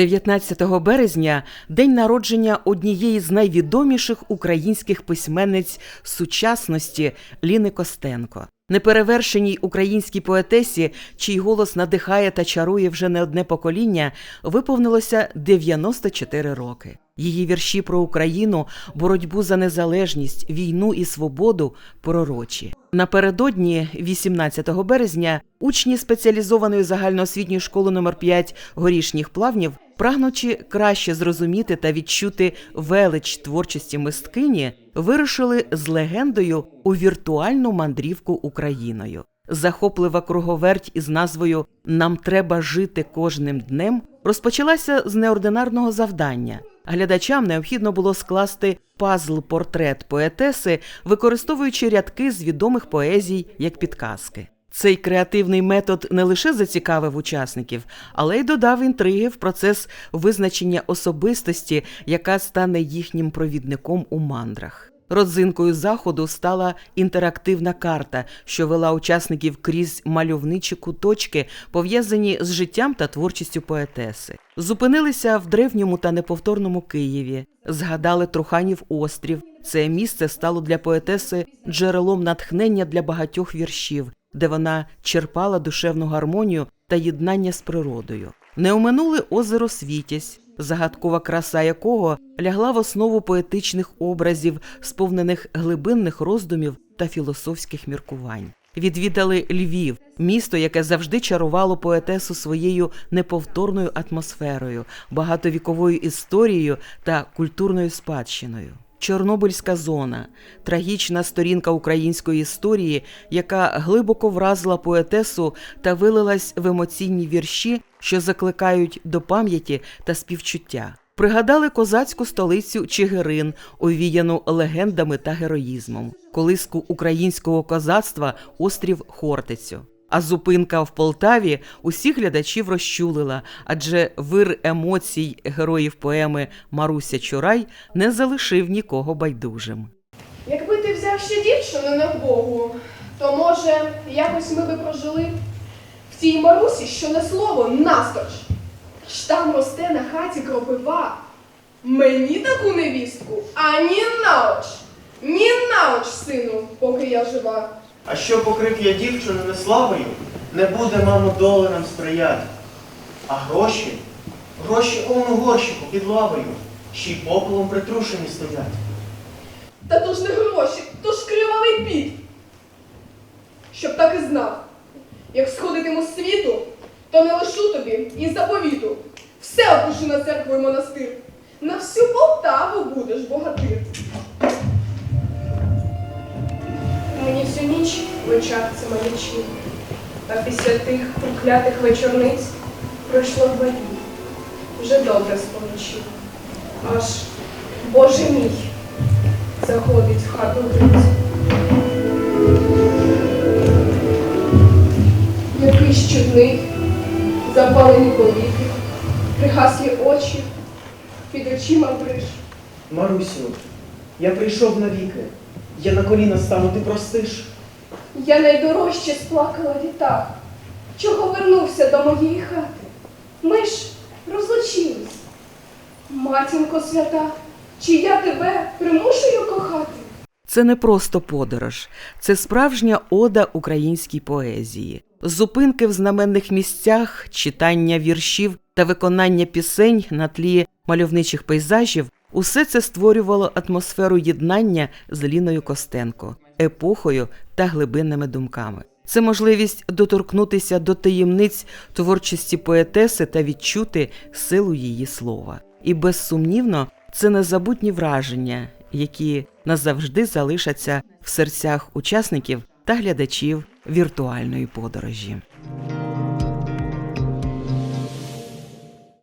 19 березня день народження однієї з найвідоміших українських письменниць сучасності Ліни Костенко. Неперевершеній українській поетесі, чий голос надихає та чарує вже не одне покоління, виповнилося 94 роки. Її вірші про Україну, боротьбу за незалежність, війну і свободу пророчі. Напередодні, 18 березня, учні спеціалізованої загальноосвітньої школи номер 5 горішніх плавнів, прагнучи краще зрозуміти та відчути велич творчості мисткині, вирушили з легендою у віртуальну мандрівку Україною. Захоплива круговерть із назвою Нам треба жити кожним днем розпочалася з неординарного завдання. Глядачам необхідно було скласти пазл-портрет поетеси, використовуючи рядки з відомих поезій як підказки. Цей креативний метод не лише зацікавив учасників, але й додав інтриги в процес визначення особистості, яка стане їхнім провідником у мандрах. Родзинкою заходу стала інтерактивна карта, що вела учасників крізь мальовничі куточки, пов'язані з життям та творчістю поетеси. Зупинилися в древньому та неповторному Києві, згадали Труханів острів. Це місце стало для поетеси джерелом натхнення для багатьох віршів, де вона черпала душевну гармонію та єднання з природою. Не оминули озеро Світязь, загадкова краса якого лягла в основу поетичних образів, сповнених глибинних роздумів та філософських міркувань. Відвідали Львів, місто, яке завжди чарувало поетесу своєю неповторною атмосферою, багатовіковою історією та культурною спадщиною. Чорнобильська зона трагічна сторінка української історії, яка глибоко вразила поетесу та вилилась в емоційні вірші, що закликають до пам'яті та співчуття. Пригадали козацьку столицю Чигирин, овіяну легендами та героїзмом, колиску українського козацтва острів Хортицю. А зупинка в Полтаві усіх глядачів розчулила, адже вир емоцій героїв поеми Маруся Чурай не залишив нікого байдужим. Якби ти взяв ще дівчину на Богу, то може якось ми би прожили в тій Марусі, що не слово насточ. Ж там росте на хаті кропива. Мені таку невістку ані наоч, ні наоч, сину, поки я жива. А що покрив я дівчину не славою, не буде, мамо, доли нам сприяти. А гроші, гроші он у горщику під лавою, ще й попелом притрушені стоять. Та то ж не гроші, то ж кривавий піт. Щоб так і знав, як сходитиму з світу, то не лишу тобі і заповіту. Все опишу на церкву і монастир. На всю Полтаву будеш богатир. Очах маячні, а після тих проклятих вечорниць пройшло два дні. Вже добре сполучив. Аж, Боже мій, заходить в хату гриць. Якийсь чудний, запалені повіки, пригаслі очі, під очима бриш. Марусю, я прийшов навіки. Я на коліна стану, ти простиш. Я найдорожче сплакала літа. Чого вернувся до моєї хати? Ми ж розлучились. Матінко свята, чи я тебе примушую кохати? Це не просто подорож, це справжня ода українській поезії. Зупинки в знаменних місцях, читання віршів та виконання пісень на тлі мальовничих пейзажів усе це створювало атмосферу єднання з Ліною Костенко, епохою та глибинними думками. Це можливість доторкнутися до таємниць творчості поетеси та відчути силу її слова. І безсумнівно, це незабутні враження, які назавжди залишаться в серцях учасників та глядачів віртуальної подорожі.